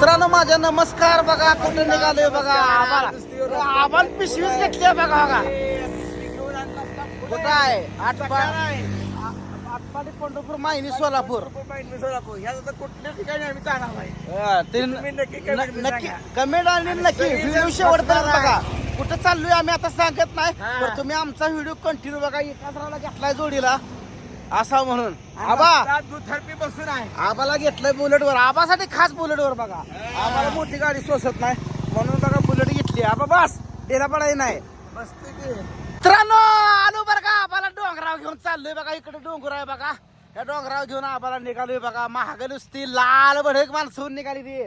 मित्रांनो माझ्या नमस्कार बघा कुठे निघालोय बघा. आम्हाला पिशवीच घेतली आहे बघा बघा. कुठं आहे? आटपाडी. पंढरपूर माहिनी सोलापूर. कुठल्या ठिकाणी आम्ही जाणार नाही नक्की. कमेंट आणि नक्की व्हिडिओ शेवटपर्यंत बघा. कुठं चाललोय आम्ही आता सांगत नाही तुम्ही आमचा व्हिडिओ कंटिन्यू बघा. एकाच घेतलाय जोडीला. असा म्हणून. आबा! दुथरपी बसून आहे. आबाला घेतलंय बुलेट वर आबासाठी खास बुलेट वर बघा आबाला मोठी गाडी सोसत नाही. म्हणून बघा बुलेट घेतली. आबा बस. डेला पडाय नाही. मित्रांनो आलो बरं का? आबाला डोंगराव घेऊन चाललोय बघा. इकडे डोंगर आहे बघा. या डोंगराव घेऊन आबाला निघालोय बघा. महाग नुसती लाल भडक माणसं होऊन निघाली ती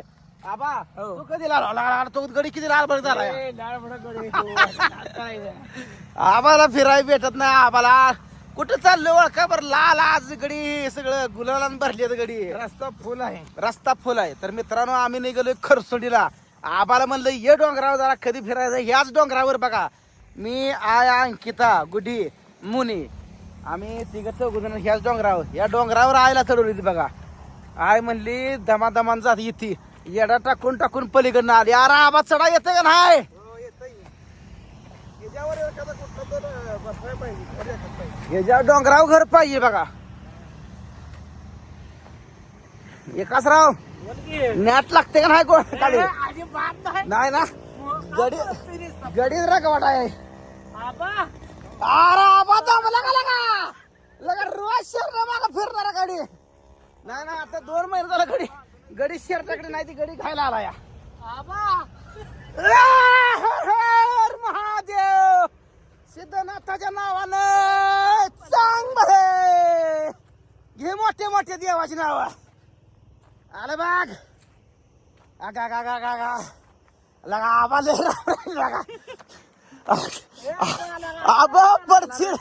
आबा हो. तू कधी लाल लाल तो गडी किती लाल भडक झाला ए, डाळ भडक गडी येतो. काय करायचं? आम्हाला फिराय भेटत नाही. आम्हाला कुठं चाललोय ओळखा बरं लाल आज गडी? सगळं गुलालान भरली गडी. रस्ता फुल आहे. रस्ता फुल आहे. तर मित्रांनो आम्ही निघालोय खरसोडीला. आबाला म्हणलं ये डोंगरावर जरा कधी फिरायचं? ह्याच डोंगरावर बघा. मी आय अंकिता गुडी मुनी आम्ही तिघ चौघजण ह्याच डोंगरावर. या डोंगरावर आयला चढवली बघा. आय म्हणली दमादमान जात येते येडा टाकून टाकून पलीकडनं आली. अरे आबा चढा येते का नाही? ह्याच्या डोंगरावर घर पाहिजे बघा. एकाच राव. नॅट लागते का नाही कोण अजिबात नाही. ना? गडी गडीच रगवाट आहे अरे आबा का लगा लगा. रोज मागा फिरणार गाडी. नाही ना आता दोन महिने झाला गडी. गडी शर्टाकडे नाही ती गडी खायला आला या महादेव. सिद्धनाथाच्या नावानं चांग भले घे मोठे मोठे देवाची नाव. आलं बाग. आगा गा गा गा गा लगा आबा राम लगा. आबा पडशील.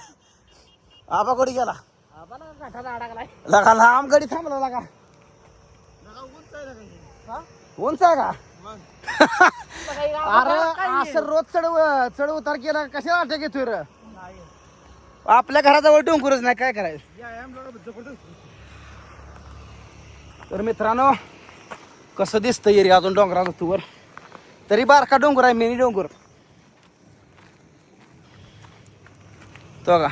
आबा कोणी गेला. लगा लांब गडी थांबला लगा. उंच आहे का. अरे असं रोज चढ चढ उतार केला कशा वाटत घेतोय र. आपल्या घराजवळ डोंगरच नाही काय करायचं. तर मित्रांनो कसं दिसतं एरी अजून डोंगराचा तुवर? तरी बारका डोंगर आहे मिनी डोंगर. तो बघा.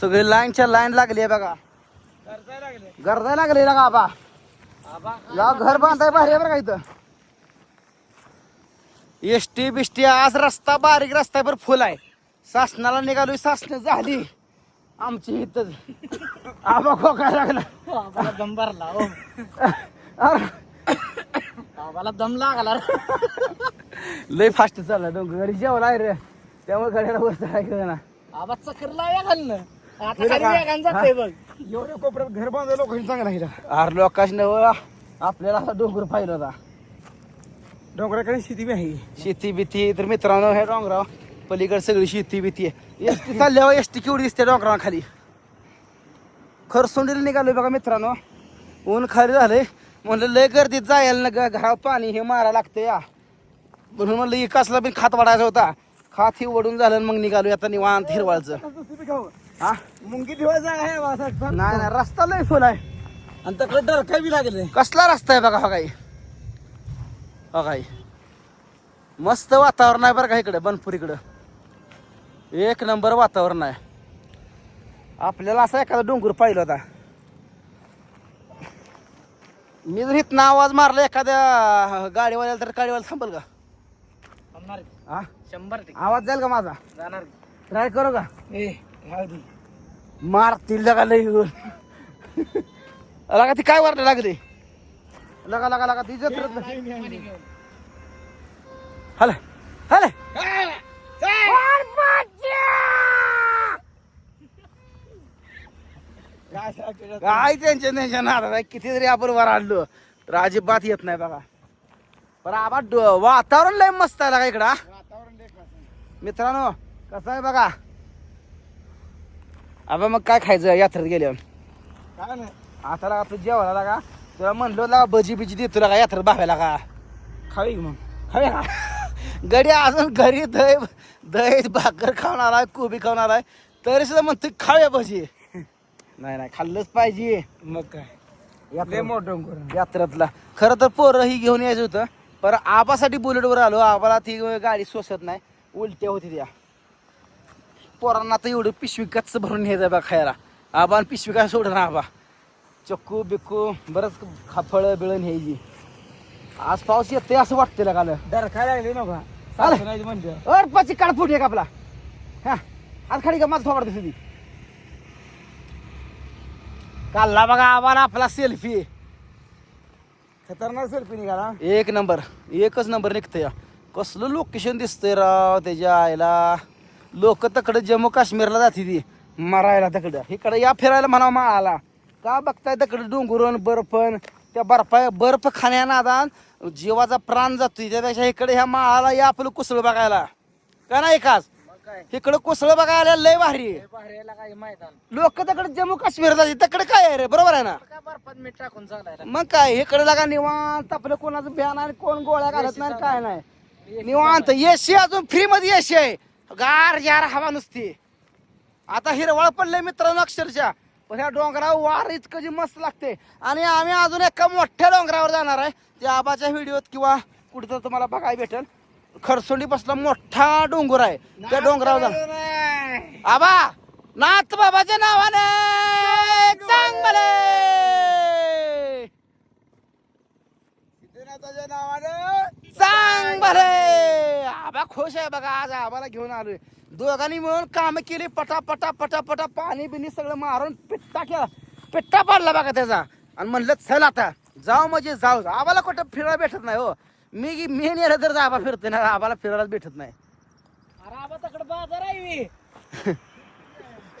सगळी लाईनच्या लाईन लागली आहे बघा. गरजायला लागले. गर्दा लागली ना आबा आबा, या घर बांधाय भारी आहे बरं का इथं. एसटी बिष्टी आज रस्ता बारीक रस्ता बरं फुल आहे. सासनाला निघालोय सासनं झाली. आमची इथं आबा खोकाय लागला. आबाला दम भरला हो. आबाला दम लागला रे. लय फास्ट चालला डोंगर गाडी जेवला आहे रे. त्यामुळे वर चढायला ना. आबा चक्करला या घालणं आता? वेगानं जाते बघ. एवढ्या कोपऱ्यात घर बांधायला लोकांनी चांगला आहे अरे लोकांना आपल्याला असा डोंगर पाहिलं होता. डोंगराकडे शेती बी आहे. शेती बिती तर मित्रांनो हे डोंगराव पलीकडे सगळी शेती बिती आहे. एसटी चालल्यावर एसटी केवढी दिसते डोंगरावर खाली. खरसोंडीला निघालोय बघा मित्रांनो. ऊन खाली झालंय. म्हणलं लय गर्दीत जायला ना घरावर पाणी हे मारा लागतं या. म्हणून म्हणलं इकासला पण खात वाढायचा होता. खात ही वडून झालं मग निघालोय आता निवांत हिरवाळचं. हा? मुंगी ठेवायचा आहे. नाही नाही रस्ता लय फुल आहे. आणि तकडे डरका बी लागले कसला रस्ता आहे बघा हा काही. हा काही. मस्त वातावरण आहे बरं का इकडे बनपूर इकडं. एक नंबर वातावरण आहे. आपल्याला असा एखादा डोंगर पाहिलं होता. मी जर इथनं आवाज मारला एखाद्या गाडीवाल्याला तर गाडीवाला थांबल का? थांबणार हा? शंभर टक्के. आवाज जाईल का माझा? जाणार ट्राय करू का? ए राहू दे. मारतील लगा लई घेऊन लगा ती काय वारणे लागली? लगा लगा लगा ती जत्रत हले हले. काय त्यांच्या काय टेन्शन किती जरी आपण वर आणलो तर अजिबात येत नाही बघा. पण आबा डो- वातावरण लय मस्त आहे लगा इकडं वातावरण मित्रांनो कसं आहे बघा? आबा मग काय खायचं यात्रेत गेल्यावर? काय नाही. आता लागा तू जेवायला लागा. तुला म्हणलो लागा भजी बिजी देतो लागा यात्रेत भावायला का खावी मग. खाऊया का गडी अजून घरी दही दही भाकर खाऊन आलाय कोबी खाऊन आलाय. तरी सुद्धा म्हणतो खाऊया भजी. नाही नाही खाल्लंच पाहिजे. मग काय? लय मोठं डोंगर यात्रेतला. खरं तर पोरं ही घेऊन यायचं होतं पर आबासाठी बुलेटवर आलो. आबाला ती गाडी सोसत नाही. उलट्या होती त्या. पोरांना तर एवढं पिशवी कच्च भरून न्यायचं बा खायला. आबा पिशवी काय सोडणार आबा? चक्कू बिक्कू बरंच खाफळ बिळण न्यायची आज पाऊस येते असं वाटतं काल दर खायला लागली. सासूनाची म्हणजे अर पाची काढ फुट एक आपला. हा. आज खाली का माझा थोबड दिसली काढला बघा आम्हाला आपला सेल्फी खतरनाक सेल्फी निघाला. एक नंबर. एकच नंबर निघतंय. या. कसलं लोकेशन दिसतंय राव त्याच्या आईला? लोक तकडं जम्मू काश्मीरला जाते ती. मरायला तकडं. इकडं या फिरायला म्हणावं माळाला. का बघताय तकडं डोंगरून बर्फन? त्या बर्फा बर्फ खाण्या नादान जीवाचा प्राण जातोय. त्यापेक्षा इकडे ह्या माळाला या आपलं कुसळ बघायला. का नाही काय? इकडं कुसळ बघायला लय भारी. लोक तकडे जम्मू काश्मीर जाते. तकडे काय आहे रे? बरोबर आहे ना? टाकून मग काय? इकडे लागा निवांत आपलं कोणाचं ब्यान आणि कोण गोळ्या घालत नाही काय नाही. निवांत. एसी अजून फ्री मध्ये एसी आहे. गार जार हवा नुसती. आता हिरवळ पडले मित्रांनो अक्षरशः. पण ह्या डोंगरावर वार इतकं जी मस्त लागते. आणि आम्ही अजून एका मोठ्या डोंगरावर जाणार आहे. त्या आबाच्या व्हिडिओत किंवा कुठं तुम्हाला बघायला भेटेल. खरसोंडी बसला मोठा डोंगर आहे. त्या डोंगरावर जाणार. आबा नाथ बाबाच्या नावाने चांगले सिद्धनाथाच्या नावानं सांग बरे आबा खुश आहे बघा आज आबाला घेऊन आलोय. दोघांनी मिळून काम केली पटा पटा पटा पटा पाणी बिनी सगळं मारून पिट्टा केला. पिट्टा पाडला बघा त्याचा. आणि म्हणलं चल आता जाऊ म्हणजे जाऊ. आबाला कुठं फिरायला भेटत नाही हो. मी मी नेलं तर आबा फिरते ना आबाला फिरायला भेटत नाही. अरे आबा तकडे बाजार आहे बे.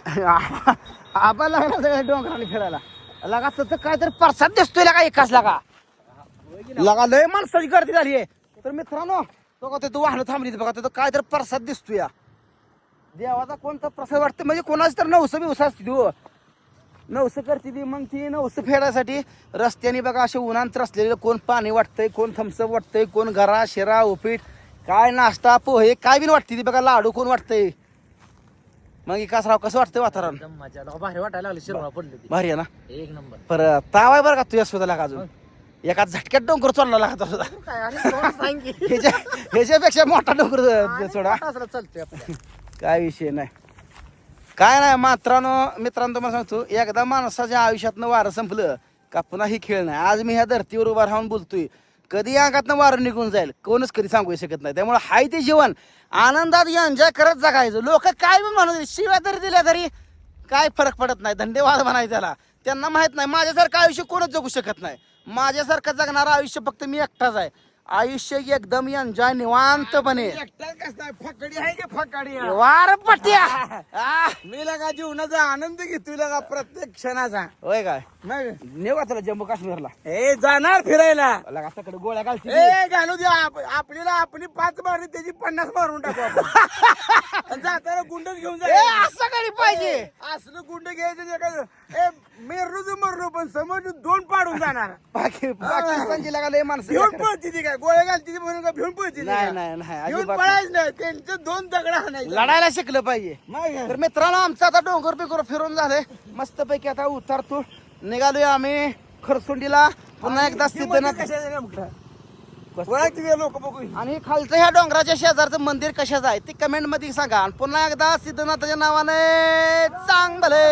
आबा आबा लागला सगळ्या डोंगराने फिरायला? लगा तर काय तर प्रसाद दिसतोय लगा एकाच लगा लगा लय माणसाची गर्दी झाली आहे. तर मित्रांनो तो का तिथं वाहनं थांबली बघा तिथं काय तर प्रसाद दिसतोय देवाचा कोणता प्रसाद वाटतं म्हणजे कोणाच तर नवसं बिवसं असते ती हो. नवसं करते ती मग ती नवसं फेडायसाठी रस्त्याने बघा असे उन्हांत रचलेलं कोण पाणी वाटतंय कोण थम्सअप वाटतंय कोण गरा शिरा उपीट काय नाश्ता पोहे काय बी वाटते ती बघा लाडू कोण वाटतंय? मग विकासराव कसं वाटतंय वातावरण. भारी वाटायला लागली शिरवा पडली भारी आहे ना? एक नंबर. पर ताव आहे बरं का तुझ्या लागा अजून? एका झटक्यात डोंगर चोरला लागत की? ह्याच्या ह्याच्यापेक्षा मोठा डोंगर सोडा. चालतोय. काय विषय नाही. काय नाही मात्रानो मित्रांनो तुम्हाला सांगतो एकदा माणसाच्या आयुष्यातनं वारं संपलं का पुन्हा ही खेळ नाही. आज मी ह्या धर्तीवर उभा राहून बोलतोय. कधी अंगातनं वारं निघून जाईल कोणच कधी सांगू शकत नाही. त्यामुळे हाय ते जीवन. आनंदात एन्जॉय करत जगायचं. लोक काय बी म्हणू दे, शिव्या तरी दिल्या तरी काय फरक पडत नाही. धंदेवाद म्हणायचं त्याला. त्यांना माहीत नाही. माझ्यासारखं आयुष्य कोणच जगू शकत नाही. माझ्यासारखं जगणारं आयुष्य फक्त मी एकटाच आहे. आयुष्य एकदम एन्जॉय निवांतपणे एकटा कसं आहे, फकडी आहे की फकडी? वार पट्या. मी लगा जीवनाचा आनंद घेतोय लगा प्रत्येक क्षणाचा. होय काय? नाही का तुला जम्मू काश्मीरला. ए जाणार फिरायला. लगा सकडे गोळ्या घालते ए घालू दे. आप- आपल्याला आपली पाच मारली त्याची पन्नास मारून टाकू आपण. जाताना गुंडच घेऊन जा. असं कधी पाहिजे. असलं गुंड घ्यायचं मेरू तर मरलो पण समोर दोन पाडून जाणार. पाकी पाकिस्तानची लगा लय माणसं भिवून बेकार. पळती ती काय? गोळ्या घालती ती म्हणून का भिवून पळती ती नाही? नाही नाही भिवून अजिबात पळायच नाही त्यांचे दोन दगड हाणायचे लढायला शिकलं पाहिजे. नाही? तर मित्रांनो आमचं आता डोंगर बिंगर फिरून झालंय. मस्तपैकी आता उतारतो. निघालोय आम्ही खरसुंडीला. पुन्हा एकदा ही मंदिर सिद्धनाथ कशाचं नेमकं? ओळखते लोक बघू आणि खालचं ह्या डोंगराच्या शेजारचं मंदिर कशाचं आहे ते कमेंटमध्ये सांगा. आणि पुन्हा एकदा सिद्धनाथाच्या नावाने चांगले